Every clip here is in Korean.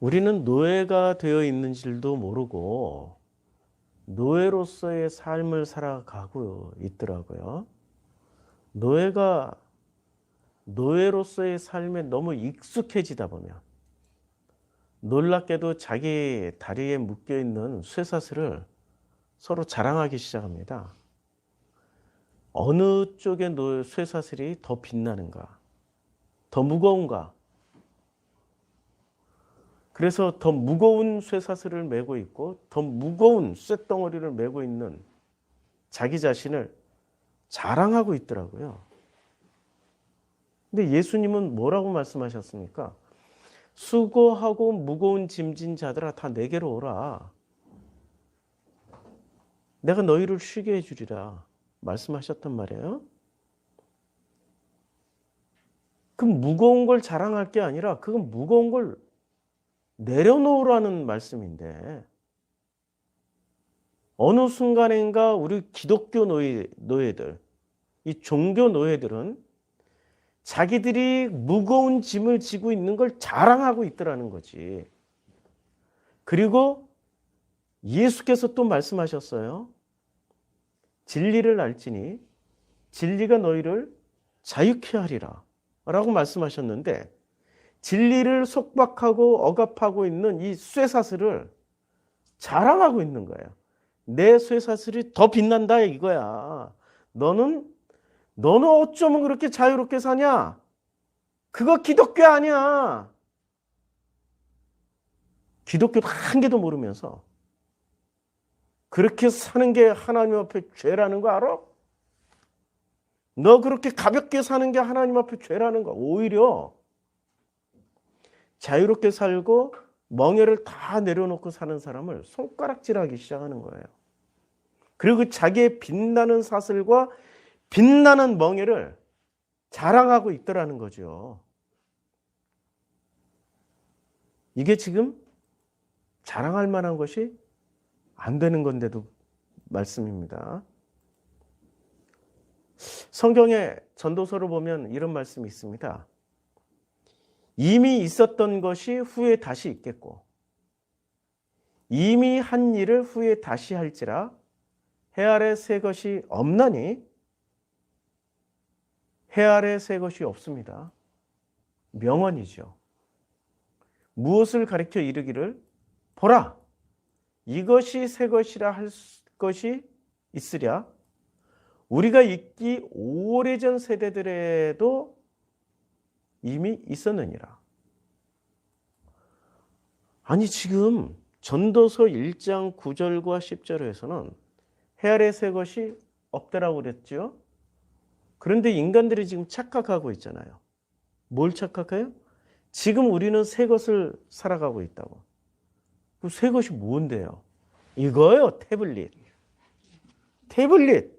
우리는 노예가 되어 있는 줄도 모르고 노예로서의 삶을 살아가고 있더라고요. 노예가 노예로서의 삶에 너무 익숙해지다 보면 놀랍게도 자기 다리에 묶여 있는 쇠사슬을 서로 자랑하기 시작합니다. 어느 쪽의 노- 쇠사슬이 더 빛나는가? 더 무거운가? 그래서 더 무거운 쇠사슬을 메고 있고 더 무거운 쇠덩어리를 메고 있는 자기 자신을 자랑하고 있더라고요. 근데 예수님은 뭐라고 말씀하셨습니까? 수고하고 무거운 짐진 자들아 다 내게로 오라. 내가 너희를 쉬게 해주리라. 말씀하셨단 말이에요. 그 무거운 걸 자랑할 게 아니라 그건 무거운 걸 내려놓으라는 말씀인데 어느 순간인가 우리 기독교 노예, 노예들, 이 종교 노예들은 자기들이 무거운 짐을 지고 있는 걸 자랑하고 있더라는 거지. 그리고 예수께서 또 말씀하셨어요. 진리를 알지니 진리가 너희를 자유케 하리라. 라고 말씀하셨는데 진리를 속박하고 억압하고 있는 이 쇠사슬을 자랑하고 있는 거예요. 내 쇠사슬이 더 빛난다 이거야. 너는 너는 어쩌면 그렇게 자유롭게 사냐? 그거 기독교 아니야. 기독교 한 개도 모르면서 그렇게 사는 게 하나님 앞에 죄라는 거 알아? 너 그렇게 가볍게 사는 게 하나님 앞에 죄라는 거. 오히려 자유롭게 살고 멍에를 다 내려놓고 사는 사람을 손가락질하기 시작하는 거예요. 그리고 자기의 빛나는 사슬과 빛나는 멍에를 자랑하고 있더라는 거죠. 이게 지금 자랑할 만한 것이 안 되는 건데도 말씀입니다. 성경의 전도서를 보면 이런 말씀이 있습니다. 이미 있었던 것이 후에 다시 있겠고, 이미 한 일을 후에 다시 할지라 해 아래 새 것이 없나니 해 아래 새 것이 없습니다. 명언이죠. 무엇을 가리켜 이르기를 보라 이것이 새 것이라 할 것이 있으랴 우리가 있기 오래전 세대들에도 이미 있었느니라. 아니 지금 전도서 1장 9절과 10절에서는 해 아래 새 것이 없다라고 그랬죠. 그런데 인간들이 지금 착각하고 있잖아요. 뭘 착각해요? 지금 우리는 새 것을 살아가고 있다고. 그 새 것이 뭔데요? 이거요, 태블릿. 태블릿.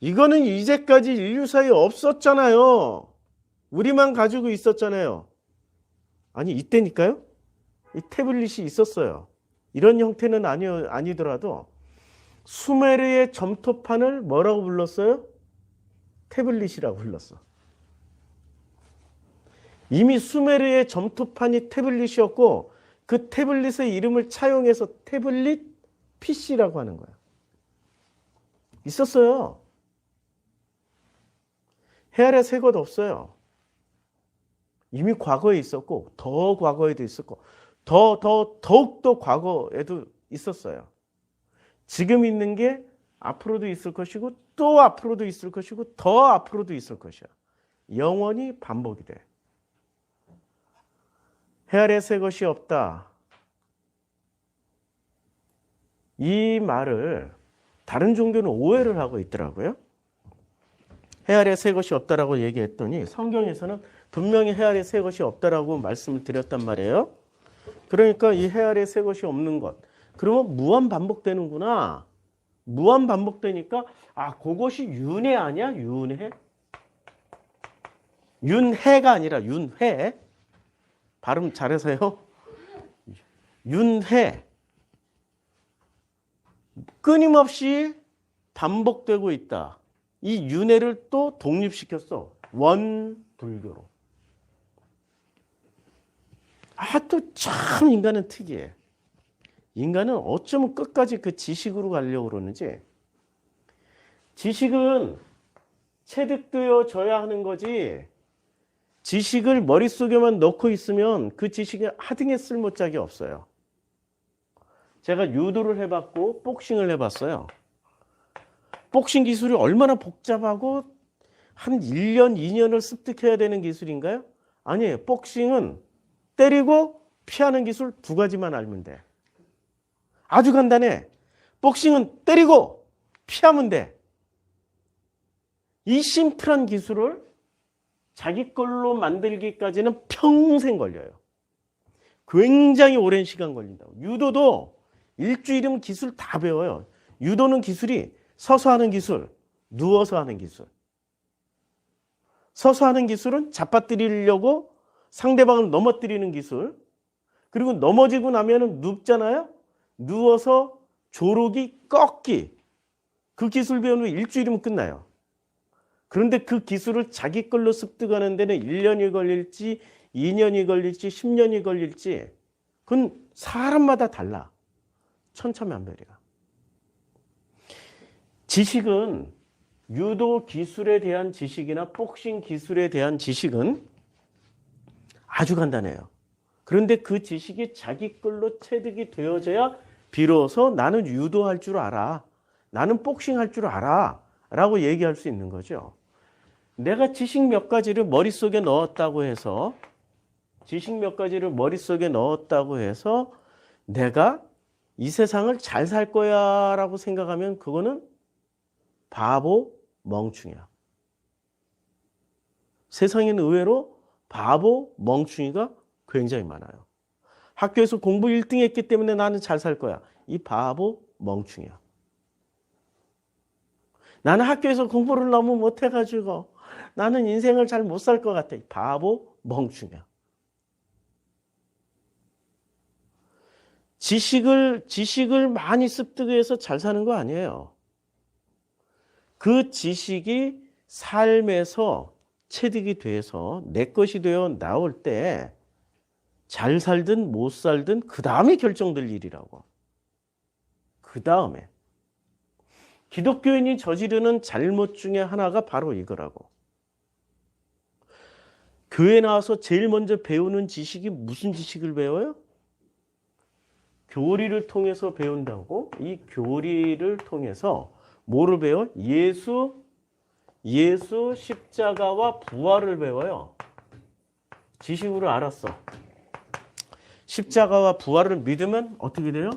이거는 이제까지 인류사에 없었잖아요. 우리만 가지고 있었잖아요. 아니, 이때니까요? 이 태블릿이 있었어요. 이런 형태는 아니, 아니더라도 수메르의 점토판을 뭐라고 불렀어요? 태블릿이라고 불렀어. 이미 수메르의 점토판이 태블릿이었고 그 태블릿의 이름을 차용해서 태블릿 PC라고 하는 거야. 있었어요. 해 아래 새것 없어요. 이미 과거에 있었고 더 과거에도 있었고 더 더 더욱 더 과거에도 있었어요. 지금 있는 게 앞으로도 있을 것이고 또 앞으로도 있을 것이고 더 앞으로도 있을 것이야. 영원히 반복이 돼. 해 아래 새 것이 없다. 이 말을 다른 종교는 오해를 하고 있더라고요. 해 아래 새 것이 없다라고 얘기했더니 성경에서는 분명히 해 아래 새 것이 없다라고 말씀을 드렸단 말이에요. 그러니까 이 해 아래 새 것이 없는 것. 그러면 무한 반복되는구나. 무한 반복되니까 아 그것이 윤회 아니야? 윤회? 윤해가 아니라 윤회. 발음 잘해서요. 윤회. 끊임없이 반복되고 있다. 이 윤회를 또 독립시켰어. 원불교로. 아, 또 참 인간은 특이해. 인간은 어쩌면 끝까지 그 지식으로 가려고 그러는지. 지식은 체득되어져야 하는 거지. 지식을 머릿속에만 넣고 있으면 그 지식이 하등에 쓸모짝이 없어요. 제가 유도를 해봤고 복싱을 해봤어요. 복싱 기술이 얼마나 복잡하고 한 1년, 2년을 습득해야 되는 기술인가요? 아니에요. 복싱은 때리고 피하는 기술 두 가지만 알면 돼. 아주 간단해. 복싱은 때리고 피하면 돼. 이 심플한 기술을 자기 걸로 만들기까지는 평생 걸려요. 굉장히 오랜 시간 걸린다고. 유도도 일주일이면 기술 다 배워요. 유도는 기술이 서서 하는 기술, 누워서 하는 기술. 서서 하는 기술은 잡아뜨리려고 상대방을 넘어뜨리는 기술. 그리고 넘어지고 나면은 눕잖아요. 누워서 조르기, 꺾기. 그 기술 배우는 일주일이면 끝나요. 그런데 그 기술을 자기 걸로 습득하는 데는 1년이 걸릴지, 2년이 걸릴지, 10년이 걸릴지, 그건 사람마다 달라. 천차만별이야. 지식은 유도 기술에 대한 지식이나 복싱 기술에 대한 지식은 아주 간단해요. 그런데 그 지식이 자기 걸로 체득이 되어져야 비로소 나는 유도할 줄 알아. 나는 복싱 할 줄 알아. 라고 얘기할 수 있는 거죠. 내가 지식 몇 가지를 머릿속에 넣었다고 해서 지식 몇 가지를 머릿속에 넣었다고 해서 내가 이 세상을 잘 살 거야 라고 생각하면 그거는 바보 멍충이야. 세상에는 의외로 바보 멍충이가 굉장히 많아요. 학교에서 공부 1등 했기 때문에 나는 잘 살 거야. 이 바보 멍충이야. 나는 학교에서 공부를 너무 못해가지고 나는 인생을 잘 못 살 것 같아. 바보 멍충이야. 지식을 지식을 많이 습득해서 잘 사는 거 아니에요. 그 지식이 삶에서 체득이 돼서 내 것이 되어 나올 때 잘 살든 못 살든 그 다음에 결정될 일이라고. 그 다음에. 기독교인이 저지르는 잘못 중에 하나가 바로 이거라고. 교회 나와서 제일 먼저 배우는 지식이 무슨 지식을 배워요? 교리를 통해서 배운다고 이 교리를 통해서 뭐를 배워? 예수, 예수 십자가와 부활을 배워요. 지식으로 알았어. 십자가와 부활을 믿으면 어떻게 돼요?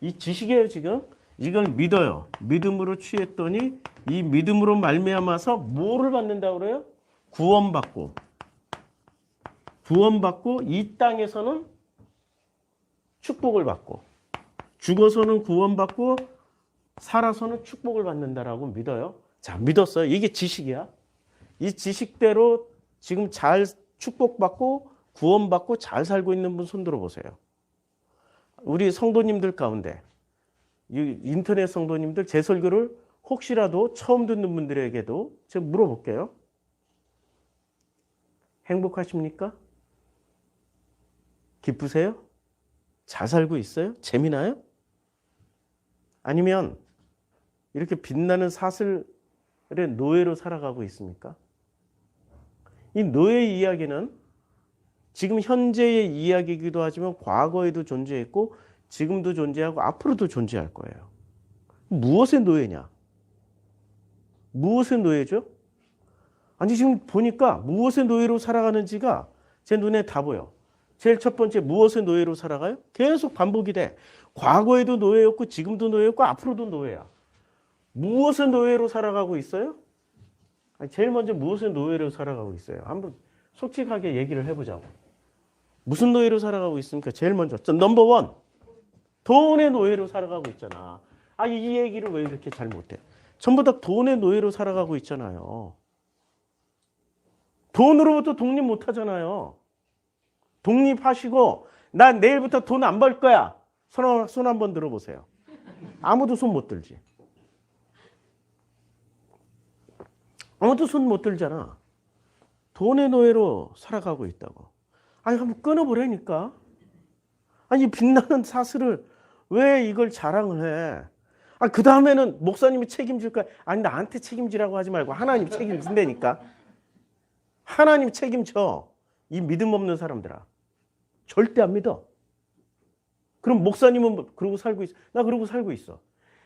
이 지식이에요 지금. 이걸 믿어요. 믿음으로 취했더니 이 믿음으로 말미암아서 뭐를 받는다고 그래요? 구원받고 구원받고 이 땅에서는 축복을 받고 죽어서는 구원받고 살아서는 축복을 받는다라고 믿어요. 자, 믿었어요. 이게 지식이야. 이 지식대로 지금 잘 축복받고 구원받고 잘 살고 있는 분 손들어 보세요. 우리 성도님들 가운데 이 인터넷 성도님들 제 설교를 혹시라도 처음 듣는 분들에게도 제가 물어볼게요. 행복하십니까? 기쁘세요? 잘 살고 있어요? 재미나요? 아니면 이렇게 빛나는 사슬의 노예로 살아가고 있습니까? 이 노예 이야기는 지금 현재의 이야기이기도 하지만 과거에도 존재했고 지금도 존재하고 앞으로도 존재할 거예요. 무엇의 노예냐? 무엇의 노예죠? 아니 지금 보니까 무엇의 노예로 살아가는지가 제 눈에 다 보여. 제일 첫 번째 무엇의 노예로 살아가요? 계속 반복이 돼. 과거에도 노예였고 지금도 노예였고 앞으로도 노예야. 무엇의 노예로 살아가고 있어요? 아니, 제일 먼저 무엇의 노예로 살아가고 있어요? 한번 솔직하게 얘기를 해보자고. 무슨 노예로 살아가고 있습니까? 제일 먼저 넘버 원 돈의 노예로 살아가고 있잖아. 아, 이 얘기를 왜 이렇게 잘 못해? 전부 다 돈의 노예로 살아가고 있잖아요. 돈으로부터 독립 못 하잖아요. 독립하시고, 난 내일부터 돈 안 벌 거야. 손, 손 한번 들어보세요. 아무도 손 못 들지. 아무도 손 못 들잖아. 돈의 노예로 살아가고 있다고. 아니 한번 끊어보라니까. 아니 빛나는 사슬을 왜 이걸 자랑을 해? 아, 그 다음에는 목사님이 책임질 거야. 아니, 나한테 책임지라고 하지 말고 하나님 책임진다니까. 하나님 책임져. 이 믿음 없는 사람들아. 절대 안 믿어. 그럼 목사님은 뭐 그러고 살고 있어. 나 그러고 살고 있어.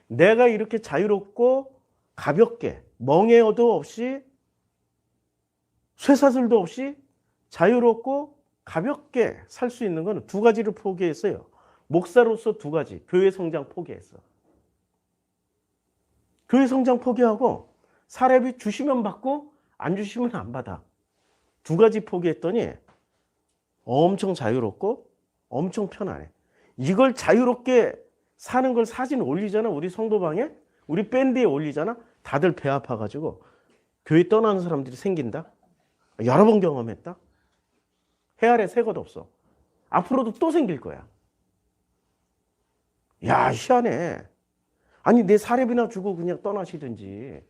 내가 이렇게 자유롭고 가볍게 멍해어도 없이 쇠사슬도 없이 자유롭고 가볍게 살 수 있는 거는 두 가지를 포기했어요. 목사로서 두 가지. 교회 성장 포기했어. 교회 성장 포기하고 사례비 주시면 받고 안 주시면 안 받아. 두 가지 포기했더니 엄청 자유롭고 엄청 편안해. 이걸 자유롭게 사는 걸 사진 올리잖아. 우리 성도방에. 우리 밴드에 올리잖아. 다들 배 아파가지고 교회 떠나는 사람들이 생긴다. 여러 번 경험했다. 해 아래 새것 없어. 앞으로도 또 생길 거야. 야, 희한해. 아니, 내 사례비나 주고 그냥 떠나시든지.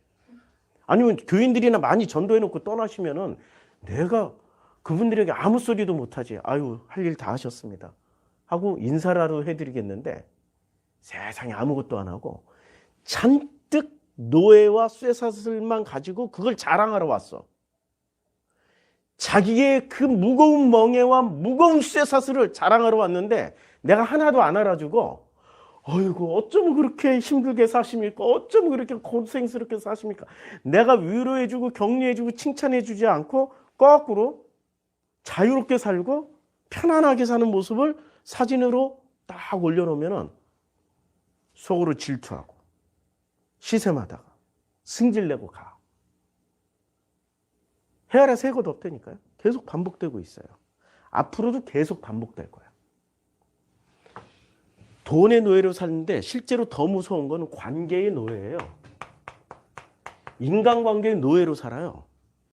아니면 교인들이나 많이 전도해놓고 떠나시면은 내가 그분들에게 아무 소리도 못하지. 아유, 할 일 다 하셨습니다. 하고 인사라도 해드리겠는데 세상에 아무것도 안 하고 잔뜩 노예와 쇠사슬만 가지고 그걸 자랑하러 왔어. 자기의 그 무거운 멍에와 무거운 쇠사슬을 자랑하러 왔는데 내가 하나도 안 알아주고 어이구 어쩜 그렇게 힘들게 사십니까? 어쩜 그렇게 고생스럽게 사십니까? 내가 위로해주고 격려해주고 칭찬해주지 않고 거꾸로 자유롭게 살고 편안하게 사는 모습을 사진으로 딱 올려놓으면은 속으로 질투하고 시샘하다가 승질내고 가. 헤아려 새것 없다니까요. 계속 반복되고 있어요. 앞으로도 계속 반복될 거예요. 돈의 노예로 사는데 실제로 더 무서운 건 관계의 노예예요. 인간관계의 노예로 살아요.